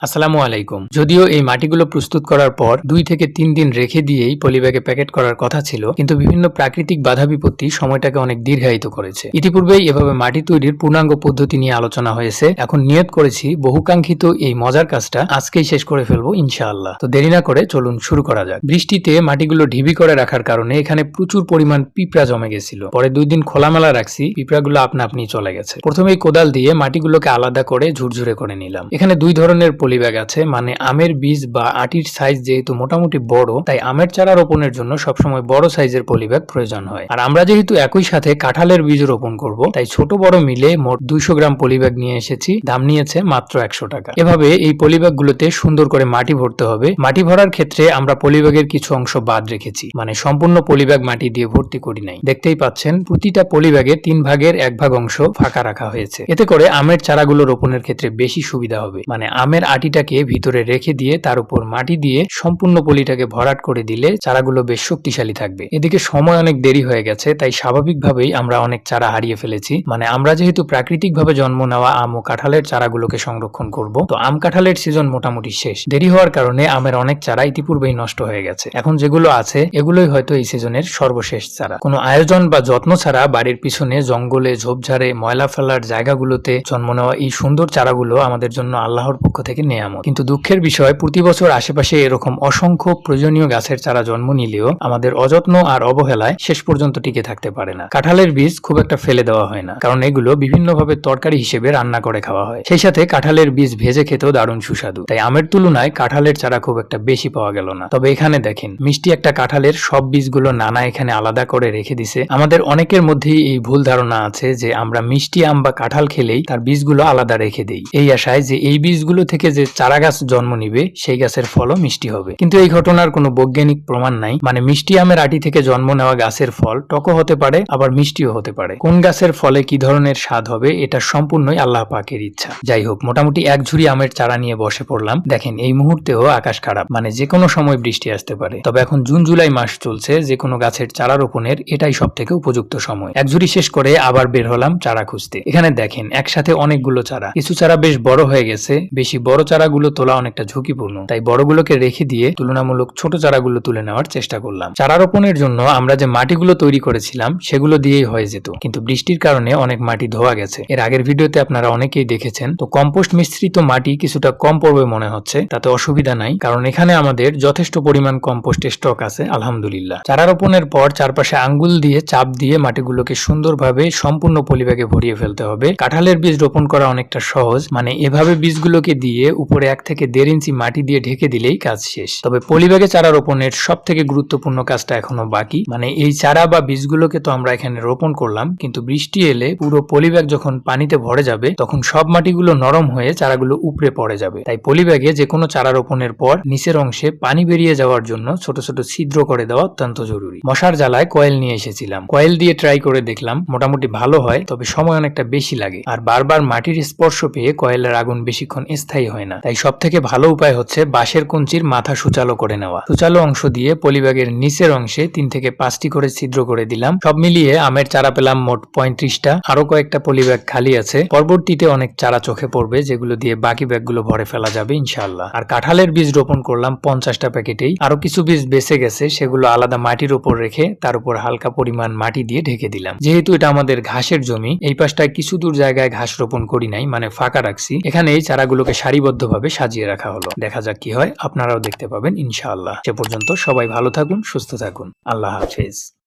আসসালামু আলাইকুম। যদিও এই মাটিগুলো প্রস্তুত করার পর দুই থেকে তিন দিন রেখে দিয়েই পলিব্যাগে প্যাকেট করার কথা ছিল, কিন্তু বিভিন্ন প্রাকৃতিক বাধা বিপত্তি সময়টাকে অনেক দীর্ঘায়িত করেছে। ইতিপূর্বেই এভাবে মাটি তৈরির পূর্ণাঙ্গ পদ্ধতি নিয়ে আলোচনা হয়েছে। এখন নিয়ত করেছি বহুকাঙ্ক্ষিত এই মজার কাজটা আজকেই শেষ করে ফেলব ইনশাআল্লাহ। তো দেরি না করে চলুন শুরু করা যাক। বৃষ্টিতে মাটিগুলো ঢিবি করে রাখার কারণে এখানে প্রচুর পরিমাণ পিঁপড়া জমে গেছিল। পরে দুই দিন খোলামেলা রাখছি, পিঁপড়াগুলো আপনা আপনি চলে গেছে। প্রথমেই কোদাল দিয়ে মাটিগুলোকে আলাদা করে ঝুরঝুরে করে নিলাম। এখানে দুই ধরনের পলি ব্যাগ আছে মানে আমের বীজ বা আটির সাইজ যেহেতু মোটামুটি বড়, তাই আমের চারা রোপণের জন্য সবসময় বড় সাইজের পলি ব্যাগ প্রয়োজন হয়। আর আমরা যেহেতু একই সাথে কাঁঠালের বীজ রোপণ করব, তাই ছোট বড় মিলে মোট দুইশো গ্রাম পলি ব্যাগ নিয়ে এসেছি, দাম নিয়েছে মাত্র একশো টাকা। এভাবে এই পলি ব্যাগ গুলোতে সুন্দর করে মাটি ভরতে হবে। মাটি ভরার ক্ষেত্রে আমরা পলিব্যাগের কিছু অংশ বাদ রেখেছি মানে সম্পূর্ণ পলিব্যাগ মাটি দিয়ে ভর্তি করি নাই। দেখতেই পাচ্ছেন, প্রতিটা পলিব্যাগে তিন ভাগের এক ভাগ অংশ ফাঁকা রাখা হয়েছে। এতে করে আমের চারাগুলো রোপণের ক্ষেত্রে বেশি সুবিধা হবে মানে আমের আটিটাকে ভিতরে রেখে দিয়ে তার উপর মাটি দিয়ে সম্পূর্ণ পলিটাকে ভরাট করে দিলে চারাগুলো বেশ শক্তিশালী থাকবে। এদিকে সময় অনেক দেরি হয়ে গেছে, তাই স্বাভাবিকভাবেই আমরা অনেক চারা হারিয়ে ফেলেছি। মানে আমরা যেহেতু প্রাকৃতিকভাবে জন্ম নেওয়া আম ও কাঁঠালের চারাগুলোকে সংরক্ষণ করব, তো আম কাঁঠালের সিজন মোটামুটি শেষ। দেরি হওয়ার কারণে আমের অনেক চারা ইতিপূর্বেই নষ্ট হয়ে গেছে। এখন যেগুলো আছে, এগুলোই হয়তো এই সিজনের সর্বশেষ চারা। কোনো আয়োজন বা যত্ন ছাড়া বাড়ির পিছনে জঙ্গলে ঝোপঝাড়ে, ময়লা ফেলার জায়গাগুলোতে জন্ম নেওয়া এই সুন্দর চারাগুলো আমাদের জন্য আল্লাহর পক্ষ থেকে নেয়ামত। কিন্তু দুঃখের বিষয়, প্রতি বছর আশেপাশে এরকম অসংখ্য প্রয়োজনীয় গাছের চারা জন্ম নিলেও আমাদের অযত্ন আর অবহেলায় শেষ পর্যন্ত টিকে থাকতে পারে না। কাঁঠালের বীজ খুব একটা ফেলে দেওয়া হয় না, কারণ এগুলো বিভিন্নভাবে তরকারি হিসেবে রান্না করে খাওয়া হয়। সেই সাথে কাঁঠালের বীজ ভেজে খেতেও দারুণ সুস্বাদু। তাই আমের তুলনায় কাঁঠালের চারা খুব একটা বেশি পাওয়া গেল না। তবে এখানে দেখেন, মিষ্টি একটা কাঁঠালের সব বীজগুলো নানা এখানে আলাদা করে রেখে দিছে। আমাদের অনেকের মধ্যেই এই ভুল ধারণা আছে যে আমরা মিষ্টি আম বা কাঁঠাল খেলেই তার বীজগুলো আলাদা রেখে দেই। এই আশায় যে এই বীজগুলো থেকে যে চারা গাছ জন্ম নিবে, সেই গাছের ফলও মিষ্টি হবে। কিন্তু এই ঘটনার কোনো বৈজ্ঞানিক প্রমাণ নাই। মানে মিষ্টি আমের আটি থেকে জন্ম নেওয়া গাছের ফল টকও হতে পারে, আবার মিষ্টিও হতে পারে। কোন গাছের ফলে কি ধরনের স্বাদ হবে, এটা সম্পূর্ণই আল্লাহ পাকের ইচ্ছা। যাই হোক, মোটামুটি এক ঝুড়ি আমের চারা নিয়ে বসে পড়লাম। দেখেন, এই মুহূর্তেও আকাশ খারাপ। মানে যে কোনো সময় বৃষ্টি আসতে পারে। তবে এখন জুন, জুলাই মাস চলছে, যে কোনো গাছের চারা রোপণের এটাই সব থেকে উপযুক্ত সময়। এক ঝুড়ি শেষ করে আবার বের হলাম চারা খুঁজতে। এখানে দেখেন, একসাথে অনেকগুলো চারা। কিছু চারা বেশ বড় হয়ে গেছে, বেশি বড় চারাগুলো তোলা অনেকটা ঝুঁকিপূর্ণ। তাই বড়গুলোকে রেখে দিয়ে তুলনামূলক ছোট চারাগুলো তুলে নেওয়ার চেষ্টা করলাম। চারা রোপণের জন্য আমরা যে মাটিগুলো তৈরি করেছিলাম, সেগুলো দিয়েই হয়ে যেত। কিন্তু বৃষ্টির কারণে অনেক মাটি ধোয়া গেছে। এর আগের ভিডিওতে আপনারা অনেকেই দেখেছেন। তো কম্পোস্ট মিশ্রিত মাটি কিছুটা কম পড়বে মনে হচ্ছে। তাতে অসুবিধা নাই, কারণ এখানে আমাদের যথেষ্ট পরিমাণ কম্পোস্ট স্টক আছে, আলহামদুলিল্লাহ। চারা রোপণের পর চারপাশে আঙ্গুল দিয়ে চাপ দিয়ে মাটিগুলোকে সুন্দরভাবে সম্পূর্ণ পলিব্যাগে ভরিয়ে ফেলতে হবে। কাঁঠালের বীজ রোপণ করা অনেকটা সহজ। মানে এভাবে বীজগুলোকে দিয়ে উপরে এক থেকে দেড় ইঞ্চি মাটি দিয়ে ঢেকে দিলেই কাজ শেষ। তবে পলিব্যাগে চারা রোপণের সব থেকে গুরুত্বপূর্ণ কাজটা এখনও বাকি। মানে এই চারা বা বীজগুলোকে তো আমরা এখানে রোপণ করলাম, কিন্তু বৃষ্টি এলে পুরো পলিব্যাগ যখন পানিতে ভরে যাবে, তখন সব মাটিগুলো নরম হয়ে চারাগুলো উপরে পড়ে যাবে। তাই পলিব্যাগে যে কোনো চারা রোপণের পর নিচের অংশে পানি বেরিয়ে যাওয়ার জন্য ছোট ছোট ছিদ্র করে দেওয়া অত্যন্ত জরুরি। মশার জ্বালায় কয়েল নিয়ে এসেছিলাম। কয়েল দিয়ে ট্রাই করে দেখলাম, মোটামুটি ভালো হয়, তবে সময় অনেকটা বেশি লাগে। আর বারবার মাটির স্পর্শ পেয়ে কয়েলের আগুন বেশিক্ষণ স্থায়ী হয় না। তাই সব থেকে ভালো উপায় হচ্ছে বাঁশের কঞ্চির মাথা সুচালো করে নেওয়া। সুচালো অংশ দিয়ে পলিব্যাগের নিচের অংশে তিন থেকে পাঁচটি করে ছিদ্র করে দিলাম। সব মিলিয়ে আমের চারা পেলাম মোট পঁয়ত্রিশটা। আরও কয়েকটা পলিব্যাগ খালি আছে। পরবর্তীতে অনেক চারা চোখে পড়বে, যেগুলো দিয়ে বাকি ব্যাগগুলো ভরে ফেলা যাবে ইনশাল্লাহ আর কাঁঠালের বীজ রোপণ করলাম পঞ্চাশটা প্যাকেটেই। আরও কিছু বীজ বেঁচে গেছে, সেগুলো আলাদা মাটির উপর রেখে তার উপর হালকা পরিমাণ মাটি দিয়ে ঢেকে দিলাম। যেহেতু এটা আমাদের ঘাসের জমি, এই পাশটায় কিছু দূর জায়গায় ঘাস রোপণ করি নাই মানে ফাঁকা রাখছি। এখানে এই চারাগুলোকে সারিবদ্ধভাবে সাজিয়ে রাখা হলো। দেখা যাক কি হয়। আপনারাও দেখতে পাবেন, ইনশাআল্লাহ। সে পর্যন্ত সবাই ভালো থাকুন, সুস্থ থাকুন। আল্লাহ হাফেজ।